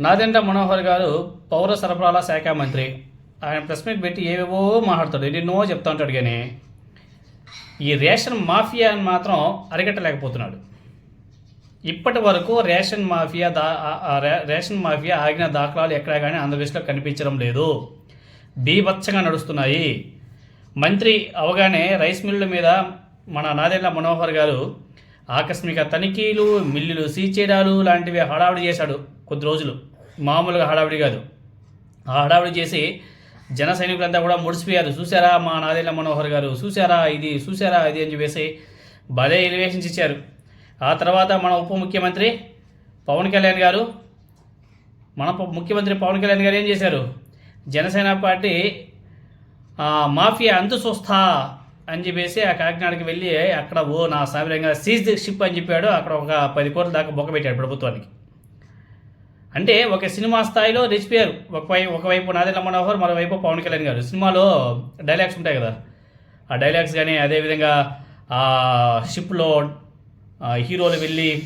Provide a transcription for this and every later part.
నాదెండ మనోహర్ గారు పౌర సరఫరాల శాఖ మంత్రి. ఆయన ప్రెస్ మీట్ పెట్టి ఏవేవో మాట్లాడతాడు. ఎన్నో చెప్తా ఉంటాడు కానీ ఈ రేషన్ మాఫియా అని మాత్రం అరికట్టలేకపోతున్నాడు. ఇప్పటి వరకు రేషన్ మాఫియా దా రేషన్ మాఫియా ఆగిన దాఖలాలు ఎక్కడా కానీ ఆంధ్రప్రదేశ్లో కనిపించడం లేదు. బీభత్సంగా నడుస్తున్నాయి. మంత్రి అవగానే రైస్ మిల్లుల మీద మన నాదెండ్ల మనోహర్ గారు ఆకస్మిక తనిఖీలు మిల్లులు సీచేడాలు లాంటివి హడావుడి చేశాడు. కొద్ది రోజులు. మామూలుగా హడావిడి కాదు. ఆ హడావిడి చేసి జన సైనికులంతా కూడా ముడిసిపోయారు. చూసారా మా నాదెండ్ల మనోహర్ గారు? చూసారా ఇది? చూసారా ఇది? అని చెప్పేసి భలే ఎలివేషన్స్ ఇచ్చారు. ఆ తర్వాత మన ఉప ముఖ్యమంత్రి పవన్ కళ్యాణ్ గారు మన ముఖ్యమంత్రి పవన్ కళ్యాణ్ గారు ఏం చేశారు? జనసేన పార్టీ మాఫియా అంతు చూస్తా అని చెప్పేసి ఆ కాకినాడకి వెళ్ళి అక్కడ ఓ నా సామిరంగా సీజ్ షిప్ అని చెప్పాడు. అక్కడ ఒక పది కోట్ల దాకా బొక్క పెట్టాడు ప్రభుత్వానికి. అంటే ఒక సినిమా స్థాయిలో రెచ్చిపోయారు ఒకవైపు ఒకవైపు నాదెల్ల మనోహర్ మరోవైపు పవన్ కళ్యాణ్ గారు. సినిమాలో డైలాగ్స్ ఉంటాయి కదా. ఆ డైలాగ్స్ కానీ అదేవిధంగా ఆ షిప్లో హీరోలు వెళ్ళి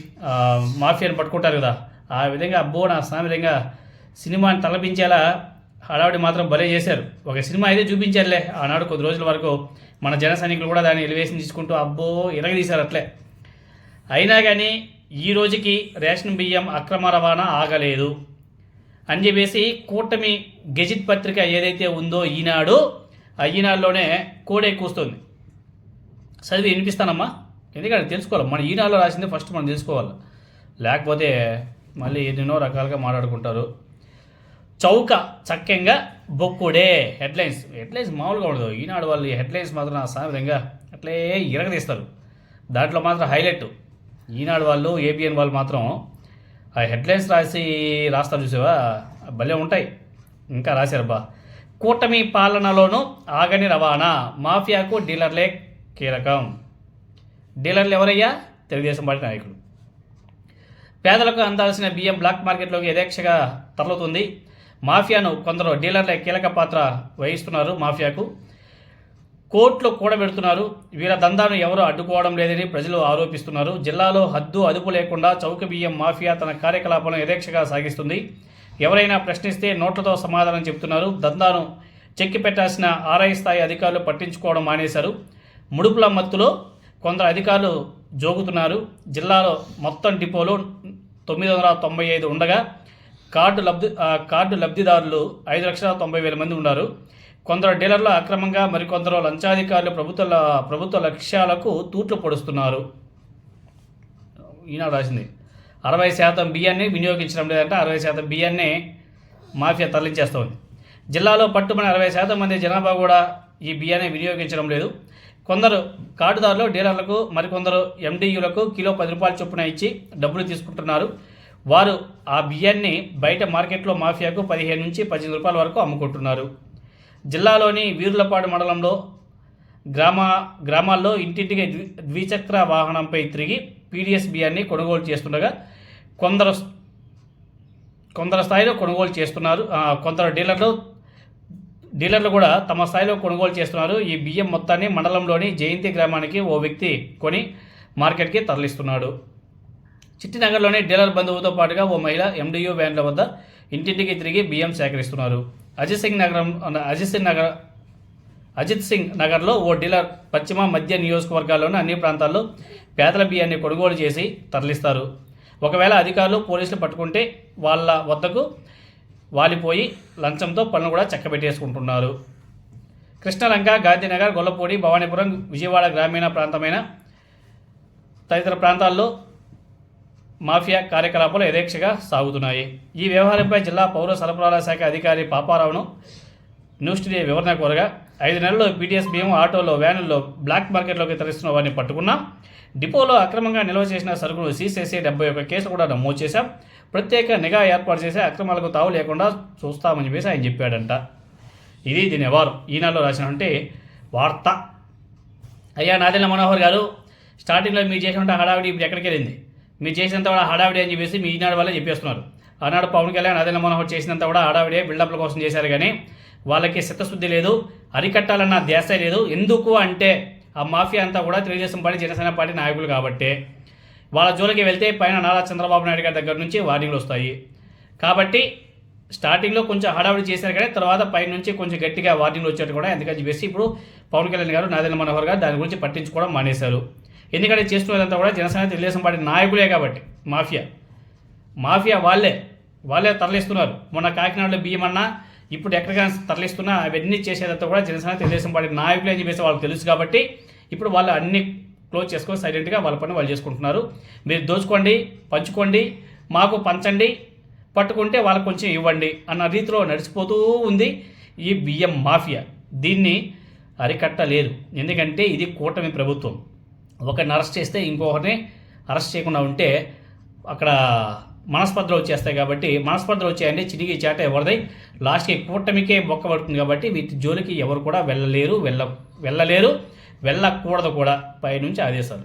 మాఫియాని పట్టుకుంటారు కదా. ఆ విధంగా అబ్బో నా సామిరంగా సినిమాని తలపించేలా హడావిడి మాత్రం భలే చేశారు. ఒక సినిమా అయితే చూపించారులే. ఆనాడు కొద్ది రోజుల వరకు మన జన సైనికులు కూడా దాన్ని ఎలివేషన్ తీసుకుంటూ అబ్బో ఇరగదీశారు అట్లే. అయినా కానీ ఈ రోజుకి రేషన్ బియ్యం అక్రమ రవాణా ఆగలేదు. అని చెప్పేసి కూటమి గెజిట్ పత్రిక ఏదైతే ఉందో ఈనాడు ఆ ఈనాడులోనే కోడే కూస్తుంది. చదివి వినిపిస్తానమ్మా. ఎందుకంటే తెలుసుకోవాలి మన ఈనాడులో రాసింది ఫస్ట్ మనం తెలుసుకోవాలి. లేకపోతే మళ్ళీ ఎన్నెన్నో రకాలుగా మాట్లాడుకుంటారు. చౌక చక్కంగా బొక్కుడే హెడ్లైన్స్. హెడ్లైన్స్ మామూలుగా ఉండదు. ఈనాడు వాళ్ళు హెడ్లైన్స్ మాత్రం ఆ సామిరంగా అట్లే ఇరగదీస్తారు. దాంట్లో మాత్రం హైలైట్. ఈనాడు వాళ్ళు ఏబిఎన్ వాళ్ళు మాత్రం ఆ హెడ్లైన్స్ రాసి రాస్తారు చూసావా? భలే ఉంటాయి. ఇంకా రాశారబ్బా. కూటమి పాలనలోనూ ఆగని రవాణా మాఫియాకు డీలర్లే కీలకం. డీలర్లు ఎవరయ్యా? తెలుగుదేశం పార్టీ నాయకులు. పేదలకు అందాల్సిన బియ్యం బ్లాక్ మార్కెట్లోకి యథేక్షగా తరలుతుంది. మాఫియాను కొందరు డీలర్లే కీలక పాత్ర వహిస్తున్నారు మాఫియాకు. కోర్టులో కూడబెడుతున్నారు వీళ్ళ దందాను ఎవరూ అడ్డుకోవడం లేదని ప్రజలు ఆరోపిస్తున్నారు. జిల్లాలో హద్దు అదుపు లేకుండా చౌక బియ్యం మాఫియా తన కార్యకలాపాలను యథేక్షగా సాగిస్తుంది. ఎవరైనా ప్రశ్నిస్తే నోట్లతో సమాధానం చెబుతున్నారు. దందాను చెక్కి పెట్టాల్సిన ఆర్ఐ స్థాయి అధికారులు పట్టించుకోవడం మానేశారు. ముడుపుల మత్తులో కొందరు అధికారులు జోగుతున్నారు. జిల్లాలో మొత్తం డిపోలు తొమ్మిది వందల తొంభై ఐదు ఉండగా కార్డు లబ్ధి కార్డు లబ్ధిదారులు ఐదు లక్షల తొంభై వేల మంది ఉన్నారు. కొందరు డీలర్లు అక్రమంగా మరికొందరు లంచాధికారులు ప్రభుత్వ ప్రభుత్వ లక్ష్యాలకు తూట్లు పొడుస్తున్నారు. ఈనాడు రాసింది. అరవై శాతం బియ్యాన్ని వినియోగించడం లేదంటే అరవై శాతం బియ్యాన్ని మాఫియా తరలించేస్తుంది. జిల్లాలో పట్టుమని అరవై శాతం మంది జనాభా కూడా ఈ బియ్యాన్ని వినియోగించడం లేదు. కొందరు కార్డుదారులు డీలర్లకు మరికొందరు ఎండియులకు కిలో పది రూపాయల చొప్పున ఇచ్చి డబ్బులు తీసుకుంటున్నారు. వారు ఆ బియ్యాన్ని బయట మార్కెట్లో మాఫియాకు పదిహేను నుంచి పద్దెనిమిది రూపాయల వరకు అమ్ముకుంటున్నారు. జిల్లాలోని వీర్లపాడు మండలంలో గ్రామ గ్రామాల్లో ఇంటింటికి ద్విచక్ర వాహనంపై తిరిగి పీడిఎస్ బియ్యాన్ని కొనుగోలు చేస్తుండగా కొందరు కొందరు స్థాయిలో కొనుగోలు చేస్తున్నారు. కొందరు డీలర్లు డీలర్లు కూడా తమ స్థాయిలో కొనుగోలు చేస్తున్నారు. ఈ బియ్యం మొత్తాన్ని మండలంలోని జయంతి గ్రామానికి ఓ వ్యక్తి కొని మార్కెట్కి తరలిస్తున్నాడు. చిట్టినగర్లోని డీలర్ బంధువుతో పాటుగా ఓ మహిళ ఎండియూ వ్యాన్ల వద్ద ఇంటింటికి తిరిగి బియ్యం సేకరిస్తున్నారు. అజిత్ సింగ్ నగరం అజిత్ సింగ్ నగర్ అజిత్ సింగ్ నగర్లో ఓ డీలర్ పశ్చిమ మధ్య నియోజకవర్గాల్లోని అన్ని ప్రాంతాల్లో పేదల బియ్యాన్ని కొనుగోలు చేసి తరలిస్తారు. ఒకవేళ అధికారులు పోలీసులు పట్టుకుంటే వాళ్ళ వద్దకు వాలిపోయి లంచంతో పనులు కూడా చక్కబెట్టేసుకుంటున్నారు. కృష్ణలంక గాంధీనగర్ గొల్లపూడి భవానీపురం విజయవాడ గ్రామీణ ప్రాంతమైన తదితర ప్రాంతాల్లో మాఫియా కార్యకలాపాలు యథేక్షగా సాగుతున్నాయి. ఈ వ్యవహారంపై జిల్లా పౌర సరఫరాల శాఖ అధికారి పాపారావును న్యూస్ టుడే వివరణ కోరగా ఐదు నెలల్లో పీటీఎస్ బియ్యం ఆటోలో వ్యానుల్లో బ్లాక్ మార్కెట్లోకి తరలిస్తున్న వారిని పట్టుకున్నాం డిపోలో అక్రమంగా నిల్వ చేసిన సరుకులు సీజ్ డెబ్బై ఒక కేసులు కూడా నమోదు చేశాం. ప్రత్యేక నిఘా ఏర్పాటు చేసి అక్రమాలకు తావు లేకుండా చూస్తామని చెప్పేసి ఆయన చెప్పాడంట. ఇది దీని ఎవరు ఈనాడులో రాసినటువంటి వార్త. అయ్యా నాదెల్ల మనోహర్ గారు స్టార్టింగ్లో మీరు చేసినటువంటి హడావిడి ఇప్పుడు ఎక్కడికి వెళ్ళింది మీరు చేసినంత కూడా హడావిడి అని చెప్పేసి మీ ఈనాడు వాళ్ళే చెప్పేస్తున్నారు. ఆనాడు పవన్ కళ్యాణ్ అదే మనోహర్ చేసినంత కూడా హడావిడే బిల్డప్ల కోసం చేశారు కానీ వాళ్ళకి చిత్తశుద్ధి లేదు అరికట్టాలన్న ధ్యాస లేదు. ఎందుకు అంటే ఆ మాఫియా అంతా కూడా తెలుగుదేశం పార్టీ జనసేన పార్టీ నాయకులు కాబట్టే వాళ్ళ జోలికి వెళ్తే పైన నారా చంద్రబాబు నాయుడు గారి దగ్గర నుంచి వార్నింగ్లు వస్తాయి. కాబట్టి స్టార్టింగ్లో కొంచెం హడావిడి చేశారు కానీ తర్వాత పైన నుంచి కొంచెం గట్టిగా వార్నింగ్లు వచ్చేట్టు కూడా ఎందుకని చెప్పేసి ఇప్పుడు పవన్ కళ్యాణ్ గారు నాదేంద్ర మనోహర్ గారు దాని గురించి పట్టించుకోవడం మానేశారు. ఎందుకంటే చేస్తున్నదంతా కూడా జనసేన తెలుగుదేశం పార్టీ నాయకులే కాబట్టి మాఫియా. మాఫియా వాళ్ళే వాళ్ళే తరలిస్తున్నారు. మొన్న కాకినాడలో బియ్యం అన్నా ఇప్పుడు ఎక్కడికైనా తరలిస్తున్నా అవన్నీ చేసేదంతా కూడా జనసేన తెలుగుదేశం పార్టీ నాయకులే అని చెప్పేసి వాళ్ళకి తెలుసు కాబట్టి ఇప్పుడు వాళ్ళు అన్ని క్లోజ్ చేసుకొని సైలెంట్గా వాళ్ళ పని వాళ్ళు చేసుకుంటున్నారు. మీరు దోచుకోండి పంచుకోండి మాకు పంచండి పట్టుకుంటే వాళ్ళకు కొంచెం ఇవ్వండి అన్న రీతిలో నడిచిపోతూ ఉంది ఈ బియ్యం మాఫియా. దీన్ని అరికట్టలేదు ఎందుకంటే ఇది కూటమి ప్రభుత్వం. ఒకరిని అరెస్ట్ చేస్తే ఇంకొకరిని అరెస్ట్ చేయకుండా ఉంటే అక్కడ మనస్పర్ధలు వచ్చేస్తాయి కాబట్టి మనస్పర్ధలు వచ్చాయంటే చిరిగి చేట ఎవరిదై? లాస్ట్కి కూటమికే బొక్క పడుతుంది కాబట్టి వీటి జోలికి ఎవరు కూడా వెళ్ళలేరు వెళ్ళ వెళ్ళలేరు వెళ్ళకూడదు కూడా పైనుంచి ఆదేశాలు.